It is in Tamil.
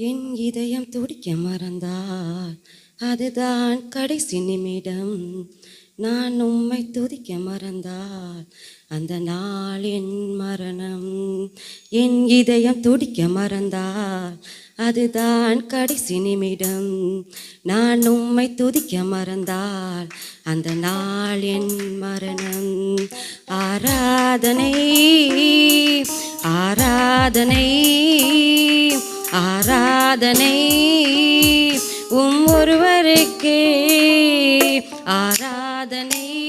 என் இதயம் துடிக்க மறந்தால் அதுதான் கடைசி நிமிடம். நான் உம்மை துதிக்க மறந்தால் அந்த நாள் என் மரணம். என் இதயம் துடிக்க மறந்தால் அதுதான் கடைசி நிமிடம். நான் உம்மை துதிக்க மறந்தால் அந்த நாள் என் மரணம். ஆராதனை ஆராதனை. ஆராதனை உம் ஒருவருக்கே. ஆராதனை